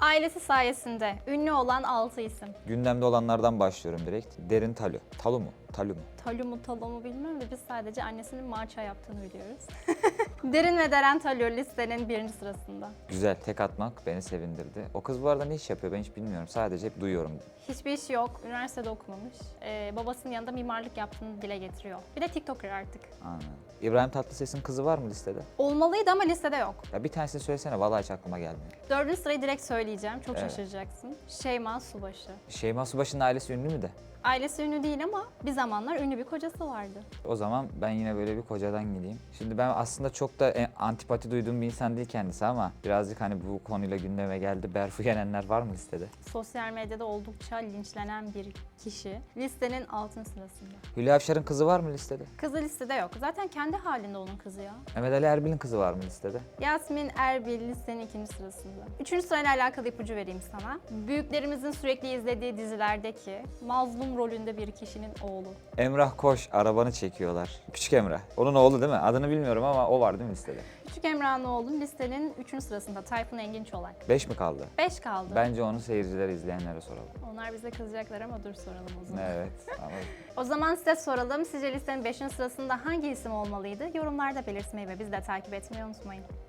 Ailesi sayesinde ünlü olan 6 isim. Gündemde olanlardan başlıyorum direkt. Derin Talu. Talu mu? Talu mu? Talu mu Talu mu bilmiyorum da biz sadece annesinin marça yaptığını biliyoruz. Derin ve Deren Talu listenin birinci sırasında. Güzel. Tek atmak beni sevindirdi. O kız bu arada ne iş yapıyor ben hiç bilmiyorum. Sadece hep duyuyorum. Hiçbir iş yok, üniversitede okumamış. Ee, babasının yanında mimarlık yaptığını dile getiriyor. Bir de TikToker artık. Aynen. İbrahim Tatlıses'in kızı var mı listede? Olmalıydı ama listede yok. Ya bir tanesini söylesene. Vallahi hiç aklıma gelmiyor. Dördüncü sırayı direkt söyleyeceğim, çok Evet. şaşıracaksın. Şeyma Subaşı. Şeyma Subaşı'nın ailesi ünlü mü de? Ailesi ünlü değil ama bir zamanlar ünlü bir kocası vardı. O zaman ben yine böyle bir kocadan gideyim. Şimdi ben aslında çok da e, antipati duyduğum bir insan değil kendisi ama birazcık hani bu konuyla gündeme geldi. Berfu Yenenler var mı listede? Sosyal medyada oldukça linçlenen bir kişi. Listenin altın sırasında. Hülya Avşar'ın kızı var mı listede? Kızı listede yok. Zaten kendi halinde onun kızı ya. Mehmet Ali Erbil'in kızı var mı listede? Yasmin Erbil listenin ikinci sırasında. Üçüncü sırayla alakalı ipucu vereyim sana. Büyüklerimizin sürekli izlediği dizilerdeki mazlum rolünde bir kişinin oğlu. Emrah Koş arabanı çekiyorlar. Küçük Emrah. Onun oğlu değil mi? Adını bilmiyorum ama o var değil mi listede? Küçük Emrah'ın oğlu listenin üçüncü sırasında Tayfun Engin Çolak. 5 mi kaldı? Beş kaldı. Bence onu seyirciler izleyenlere soralım. Onlar bize kızacaklar ama dur soralım o zaman. Evet. Ama O zaman size soralım. Sizce listenin 5. sırasında hangi isim olmalıydı? Yorumlarda belirtmeyi ve bizi de takip etmeyi unutmayın.